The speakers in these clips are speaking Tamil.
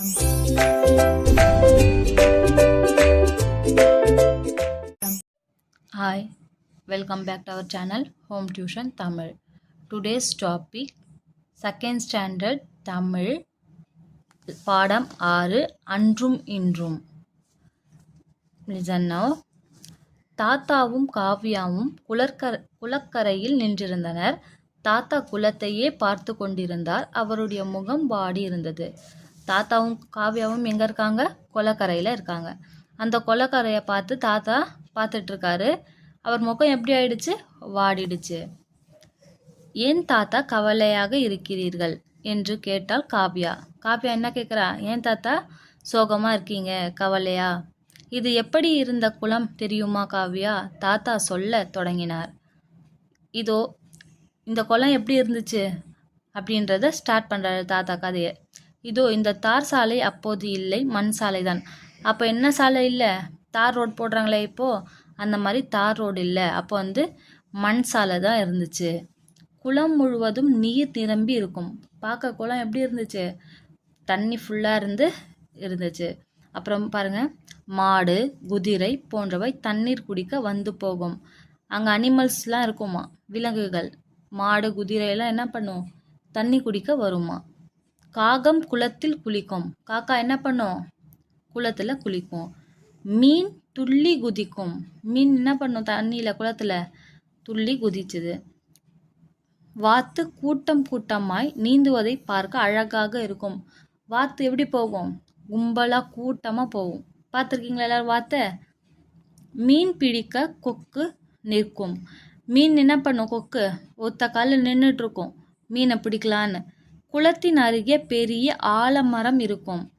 Hi welcome back to our channel home tuition Tamil today's topic second standard Tamil பாடம் ஆறு அன்றும் இன்றும் லிசன் தாத்தாவும் காவ்யாவும் குளர்கர குளக்கரையில் நின்றிருந்தனர். தாத்தா குளத்தையே பார்த்து கொண்டிருந்தார். அவருடைய முகம் வாடி இருந்தது தாத்தாவும் காவியாவும் எங்கே இருக்காங்க? குளக்கரையில் இருக்காங்க. அந்த கொலக்கரையை பார்த்து தாத்தா பார்த்துட்டு இருக்காரு அவர் முகம் எப்படி ஆயிடுச்சு? வாடிடுச்சு. ஏன் தாத்தா கவலையாக இருக்கிறீர்கள்? என்று கேட்டால் காவ்யா. காவ்யா என்ன கேட்குறா ஏன் தாத்தா சோகமாக இருக்கீங்க? கவலையா? இது எப்படி இருந்த குளம் தெரியுமா காவ்யா? தாத்தா சொல்ல தொடங்கினார். இதோ இந்த குளம் எப்படி இருந்துச்சு? அப்படின்றத ஸ்டார்ட் பண்ணுறாரு தாத்தா கதையை. இதோ இந்த தார் சாலை அப்போது இல்லை மண் சாலை தான் அப்போ என்ன சாலை இல்லை? தார் ரோடு போடுறாங்களே இப்போது அந்த மாதிரி தார் ரோடு இல்லை. அப்போ வந்து மண் சாலை தான் இருந்துச்சு. குளம் முழுவதும் நீர் நிரம்பி இருக்கும். பார்க்க குளம் எப்படி இருந்துச்சு? தண்ணி ஃபுல்லாக இருந்து இருந்துச்சு. அப்புறம் பாருங்க. மாடு குதிரை போன்றவை தண்ணீர் குடிக்க வந்து போகும். அங்கே அனிமல்ஸ்லாம் இருக்குமா? விலங்குகள். மாடு குதிரையெல்லாம் என்ன பண்ணும்? தண்ணி குடிக்க வருமா? காகம் குளத்தில் குளிக்கும். காக்கா என்ன பண்ணும்? குளத்தில் குளிக்கும். மீன் துள்ளி குதிக்கும். மீன் என்ன பண்ணும் தண்ணியில் குளத்தில்? துள்ளி குதிச்சுது. வாத்து கூட்டம் கூட்டமாய் நீந்துவதை பார்க்க அழகாக இருக்கும். வாத்து எப்படி போகும்? கும்பலாக கூட்டமாக போகும். பார்த்துருக்கீங்களா எல்லாரும் வாத்தை? மீன் பிடிக்க கொக்கு நிற்கும். மீன் என்ன பண்ணும் கொக்கு? ஒத்த காலில் நின்றுட்டு இருக்கும். மீனை பிடிக்கலான்னு. குளத்தின் அருகே பெரிய ஆலமரம் இருக்கும்.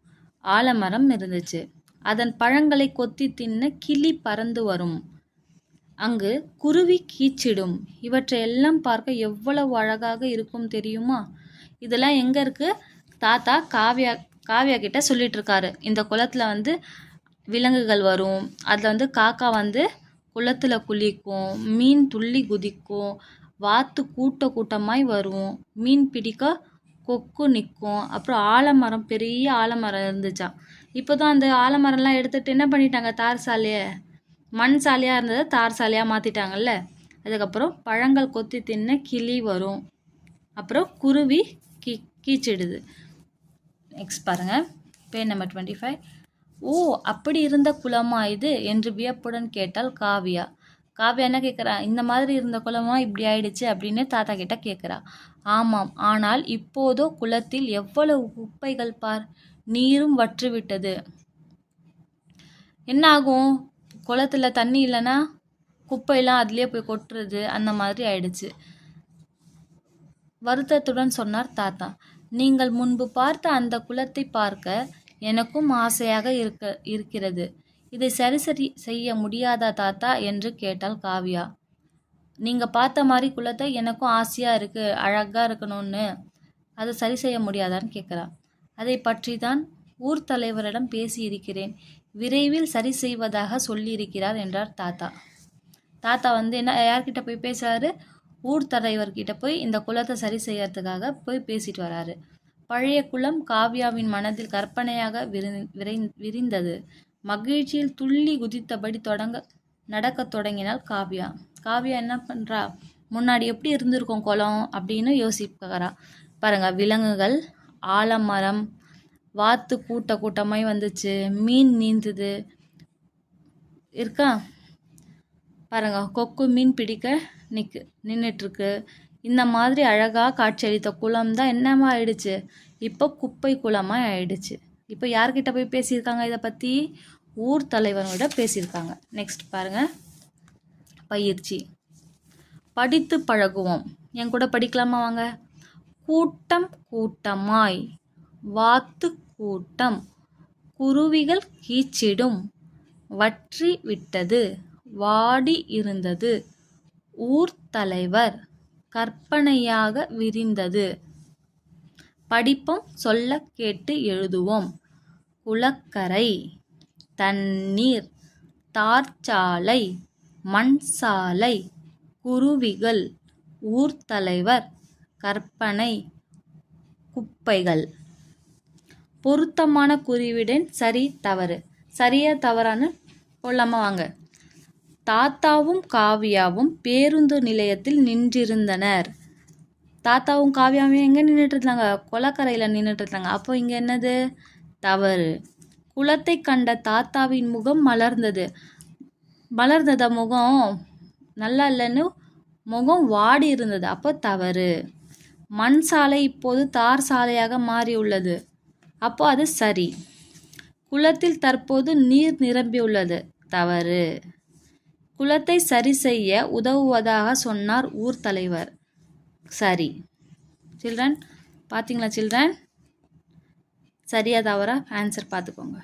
ஆலமரம் இருந்துச்சு. அதன் பழங்களை கொத்தி தின்ன கிளி பறந்து வரும். அங்கு குருவி கீச்சிடும். இவற்றை எல்லாம் பார்க்க எவ்வளவு அழகாக இருக்கும் தெரியுமா? இதெல்லாம் எங்கே இருக்குது தாத்தா காவியா காவியா கிட்ட சொல்லிட்டு இருக்காரு இந்த குளத்தில் வந்து விலங்குகள் வரும். அதில் வந்து காக்கா வந்து குளத்தில் குளிக்கும். மீன் துள்ளி குதிக்கும். வாத்து கூட்ட கூட்டமாய் வரும். மீன் பிடிக்க கொக்கு நிற்கும் அப்புறம் ஆலமரம் பெரிய ஆலமரம் இருந்துச்சாம் இப்போ தான் அந்த ஆலமரம்லாம் எடுத்துகிட்டு என்ன பண்ணிட்டாங்க? தார் சாலையை மண் சாலையாக இருந்ததை தார் சாலையாக மாற்றிட்டாங்கல்ல அதுக்கப்புறம் பழங்கள் கொத்தி தின்ன கிளி வரும். அப்புறம் குருவி கீ கீச்சிடுது. நெக்ஸ்ட் பாருங்கள் பேர் நம்பர் டுவெண்ட்டி ஃபைவ் ஓ அப்படி இருந்த குளமா இது? என்று வியப்புடன் கேட்டால் காவியா. காவியா என்ன கேட்குறா? இந்த மாதிரி இருந்த குளமா இப்படி ஆயிடுச்சு? அப்படின்னு தாத்தா கிட்ட கேட்குறா. ஆமாம் ஆனால் இப்போதோ குளத்தில் எவ்வளவு குப்பைகள் பார் நீரும் வற்றிவிட்டது. என்ன ஆகும் குளத்துல தண்ணி இல்லைன்னா குப்பையெல்லாம் அதுலேயே போய் கொட்டுறது அந்த மாதிரி ஆயிடுச்சு. வருத்தத்துடன் சொன்னார் தாத்தா. நீங்கள் முன்பு பார்த்த அந்த குளத்தை பார்க்க எனக்கும் ஆசையாக இருக்க இருக்கிறது. இதை சரி சரி செய்ய முடியாதா தாத்தா? என்று கேட்டாள் காவியா. நீங்கள் பார்த்த மாதிரி குளத்தை எனக்கும் ஆசையாக இருக்குது அழகாக இருக்கணும்னு. அதை சரி செய்ய முடியாதான்னு கேட்குறா அதை பற்றி தான் ஊர் தலைவரிடம் பேசியிருக்கிறேன். விரைவில் சரி செய்வதாக சொல்லியிருக்கிறார் என்றார் தாத்தா. தாத்தா வந்து என்ன யார்கிட்ட போய் பேசுகிறாரு ஊர் தலைவர்கிட்ட போய் இந்த குளத்தை சரி செய்யறதுக்காக போய் பேசிட்டு வராரு. பழைய குளம் காவ்யாவின் மனதில் கற்பனையாக விரி விரை விரிந்தது. மகிழ்ச்சியில் துள்ளி குதித்தபடி தொடங்க நடக்கத் தொடங்கினாள் காவ்யா. காவியா என்ன பண்ணுறா முன்னாடி எப்படி இருந்திருக்கும் குளம் அப்படின்னு யோசிக்கிறா பாருங்க விலங்குகள் ஆலமரம் வாத்து கூட்ட கூட்டமாய் வந்துச்சு. மீன் நீந்துது. இருக்கா? பாருங்க கொக்கு மீன் பிடிக்க நிற்கு நின்றுட்டுருக்கு இந்த மாதிரி அழகாக காட்சியளித்த குளம் தான் என்னமா ஆயிடுச்சு? இப்போ குப்பை குளமாக ஆயிடுச்சு. இப்போ யார்கிட்ட போய் பேசியிருக்காங்க இதை பற்றி ஊர் தலைவனோட பேசியிருக்காங்க. நெக்ஸ்ட் பாருங்கள் பயிற்சி. படித்து பழகுவோம். என் கூட படிக்கலாமா வாங்க? கூட்டம் கூட்டமாய். வாத்து கூட்டம். குருவிகள் கீச்சிடும். வற்றி விட்டது. வாடி இருந்தது. ஊர் தலைவர் கற்பனையாக விரிந்தது. படிப்போம் சொல்ல கேட்டு எழுதுவோம். குளக்கரை தண்ணீர் தார்ச்சாலை மண் சாலை குருவிகள் ஊர்த்தலைவர் கற்பனை குப்பைகள். பொருத்தமான குறிவிடன் சரி தவறு. சரியா தவறான்னு கொள்ளாம வாங்க. தாத்தாவும் காவியாவும் பேருந்து நிலையத்தில் நின்றிருந்தனர். தாத்தாவும் காவியாவும் எங்கே நின்றுட்டு இருந்தாங்க கொலக்கரையில் நின்றுட்டு இருந்தாங்க அப்போ இங்கே என்னது? தவறு. குளத்தை கண்ட தாத்தாவின் முகம் மலர்ந்தது. மலர்ந்ததா முகம் நல்லா இல்லைன்னு முகம் வாடி இருந்தது. அப்போ தவறு. மண் சாலை இப்போது தார் சாலையாக மாறியுள்ளது அப்போ அது சரி. குளத்தில் தற்போது நீர் நிரம்பியுள்ளது தவறு. குளத்தை சரி செய்ய உதவுவதாக சொன்னார் ஊர் தலைவர். சரி. சில்ட்ரன் பார்த்தீங்களா சில்ட்ரன்? சரியா தவறா? ஆன்சர் பார்த்துக்கோங்க.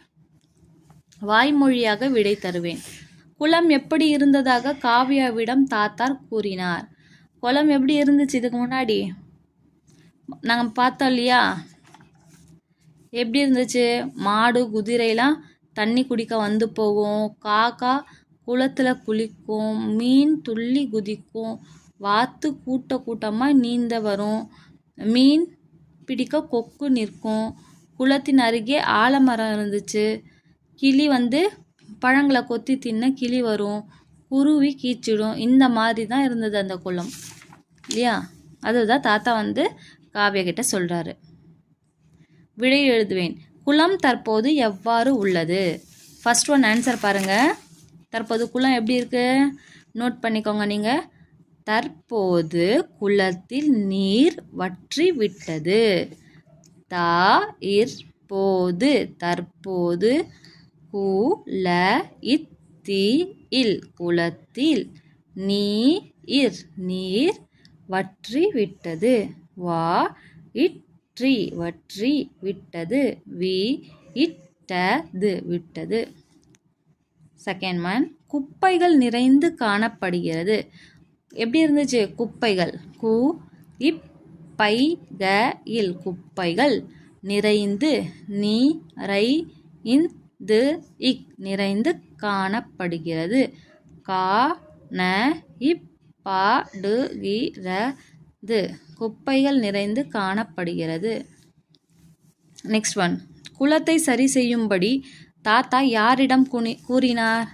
வாய்மொழியாக விடை தருவேன். குளம் எப்படி இருந்ததாக காவ்யாவிடம் தாத்தார் கூறினார். குளம் எப்படி இருந்துச்சு இதுக்கு முன்னாடி? நாங்கள் பார்த்தோம் இல்லையா? எப்படி இருந்துச்சு? மாடு குதிரைலாம் தண்ணி குடிக்க வந்து போகும். காக்கா குளத்தில் குளிக்கும். மீன் துள்ளி குதிக்கும். வாத்து கூட்ட கூட்டமாக நீந்த வரும். மீன் பிடிக்க கொக்கு நிற்கும். குளத்தின் அருகே ஆலமரம் இருந்துச்சு. கிளி வந்து பழங்களை கொத்தி தின்ன கிளி வரும் குருவி கீச்சிடும். இந்த மாதிரி தான் இருந்தது அந்த குளம். இல்லையா? அதுதான் தாத்தா வந்து காவியகிட்ட சொல்கிறாரு விடை எழுதுவேன். குளம் தற்போது எவ்வாறு உள்ளது? ஃபஸ்ட் ஒன் ஆன்சர் பாருங்கள் தற்போது குளம் எப்படி இருக்குது நோட் பண்ணிக்கோங்க நீங்கள் தற்போது குளத்தில் நீர் வற்றி விட்டது. தா இர் போது. தற்போது குல இத்தி இல் குளத்தில் நீர் நீர் வற்றி விட்டது வா இற்றி வற்றி விட்டது வி இட்டது விட்டது. செகண்ட் மேன் குப்பைகள் நிறைந்து காணப்படுகிறது. எப்படி இருந்துச்சு குப்பைகள்? கு இப்பை க இல் குப்பைகள் நிறைந்து நீ ரை இன் து இக் நிறைந்து காணப்படுகிறது. கா ந இப் பா டு கி ர து குப்பைகள் நிறைந்து காணப்படுகிறது. நெக்ஸ்ட் ஒன் குளத்தை சரி செய்யும்படி தாத்தா யாரிடம் குனி கூறினார்?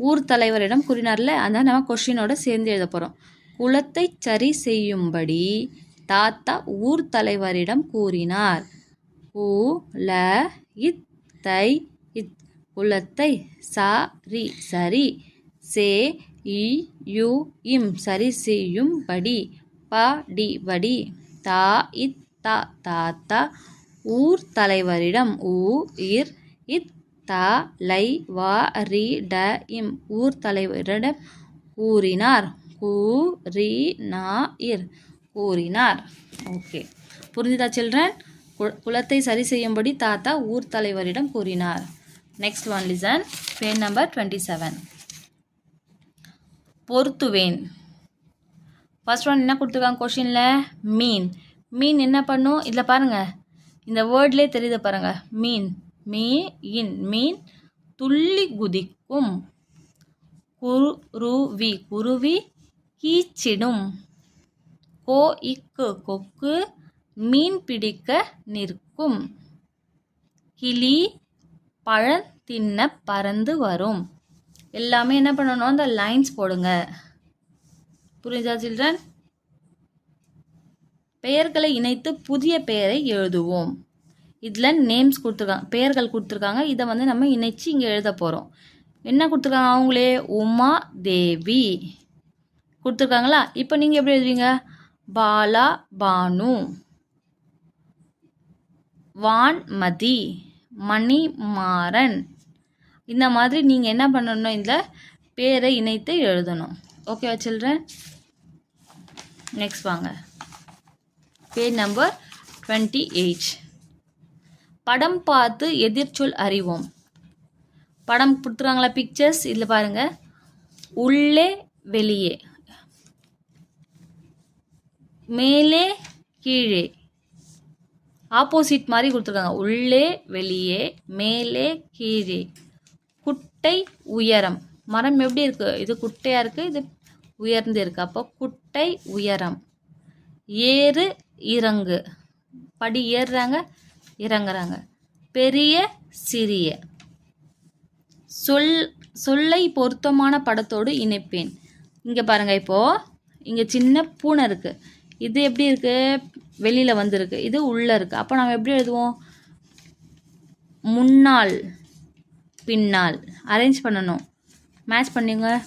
ஊர் தலைவரிடம் கூறினார்ல அதான் நம்ம கொஷினோட சேர்ந்து எழுத போகிறோம் குளத்தை சரி செய்யும்படி தாத்தா ஊர் தலைவரிடம் கூறினார். ஊ ல இத் தை இத் உலத்தை சா ரி சரி சே இ யு இம் சரி செய்யும்படி பா டி வடி தா இத் தா தாத்தா ஊர் தலைவரிடம் ஊ இர் இத் தா லை வா ரி ட இம் ஊர் தலைவரிடம் கூறினார் கூ ரி நா இர் கூறினார் ஓகே புரிஞ்சுதா சில்ட்ரன் குளத்தை சரி செய்யும்படி தாத்தா ஊர் தலைவரிடம் கூறினார். Next one lesson page number twenty seven பொருத்துவேன். First one என்ன கொடுத்துருக்காங்க கொஷினில் மீன் மீன் என்ன பண்ணும்? இதில் பாருங்கள் இந்த வேர்ட்லேயே தெரியுது பாருங்கள் மீன் மீ இன் மீன் துள்ளி குதிக்கும். குருவி. குருவி கீச்சிடும். கோ இக்கு கொக்கு மீன் பிடிக்க நிற்கும். கிளி பழம் தின்ன பறந்து வரும். எல்லாமே என்ன பண்ணணும்? அந்த லைன்ஸ் போடுங்க. புரிஞ்சா சில்ட்ரன்? பெயர்களை இணைத்து புதிய பெயரை எழுதுவோம். இதில் நேம்ஸ் கொடுத்துருக்காங்க பெயர்கள் கொடுத்துருக்காங்க. இதை வந்து நம்ம இணைச்சு இங்கே எழுத போகிறோம் என்ன கொடுத்துருக்காங்க அவங்களே? உமா தேவி. கொடுத்துருக்காங்களா? இப்போ நீங்கள் எப்படி எழுதுவீங்க? பாலா பானு. வான்மதி மணிமாறன். இந்த மாதிரி நீங்கள் என்ன பண்ணணும்? இந்த பேரை இணைத்து எழுதணும். ஓகேவா சில்ட்ரன் நெக்ஸ்ட் வாங்க. பேஜ் நம்பர் டுவெண்ட்டி எயிட் படம் பார்த்து எதிர்ச்சொல் அறிவோம். படம் கொடுத்துருக்காங்களா பிக்சர்ஸ் இதில் பாருங்கள் உள்ளே வெளியே. மேலே கீழே. ஆப்போசிட் மாதிரி கொடுத்துருக்காங்க. உள்ளே வெளியே மேலே கீழே. குட்டை உயரம். மரம் எப்படி இருக்குது இது குட்டையாக இருக்குது இது உயர்ந்து இருக்குது அப்போ குட்டை உயரம். ஏறு இறங்கு. படி ஏறுறாங்க இறங்குறாங்க. பெரிய சிறிய. சொல் சொல்லை பொருத்தமான படத்தோடு இணைப்பேன். இங்கே பாருங்கள் இப்போது இங்கே சின்ன பூனை இருக்குது இது எப்படி இருக்குது வெளியில் வந்திருக்கு. இது உள்ளே இருக்குது அப்போ நம்ம எப்படி எழுதுவோம்? முன்னால் பின்னால். அரேஞ்ச் பண்ணணும். மேட்ச் பண்ணிங்க.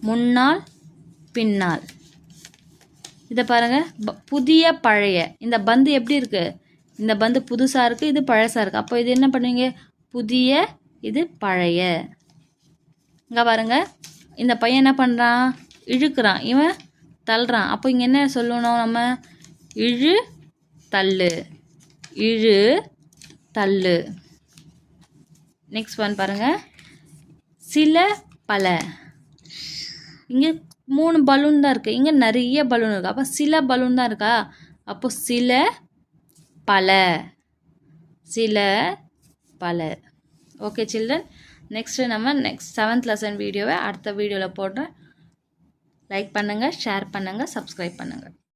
முன்னாள் பின்னால். இதை பாருங்க. ப- புதிய பழைய. இந்த பந்து எப்படி இருக்குது இந்த பந்து புதுசாக இருக்குது இது பழசாக இருக்குது அப்போ இது என்ன பண்ணுவீங்க? புதிய இது பழைய. இங்கே பாருங்க. இந்த பையன் என்ன பண்ணுறான் இழுக்கிறான். இவன் தள்ளுறான். அப்போ இங்கே என்ன சொல்லணும் நம்ம? இழு தள்ளு. இழு தள்ளு. நெக்ஸ்ட் ஒன் பாருங்க. சில பல. இங்கே மூணு பலூன் தான் இருக்குது இங்கே நிறைய பலூன் இருக்குது அப்போ சில பலூன் தான் இருக்கா? அப்போ சில பல. சில பல. ஓகே சில்ட்ரன் நெக்ஸ்ட்டு நம்ம நெக்ஸ்ட் செவன்த் லெசன் வீடியோவை அடுத்த வீடியோவில் போடுறேன். லைக் பண்ணுங்கள் ஷேர் பண்ணுங்கள் சப்ஸ்கிரைப் பண்ணுங்கள்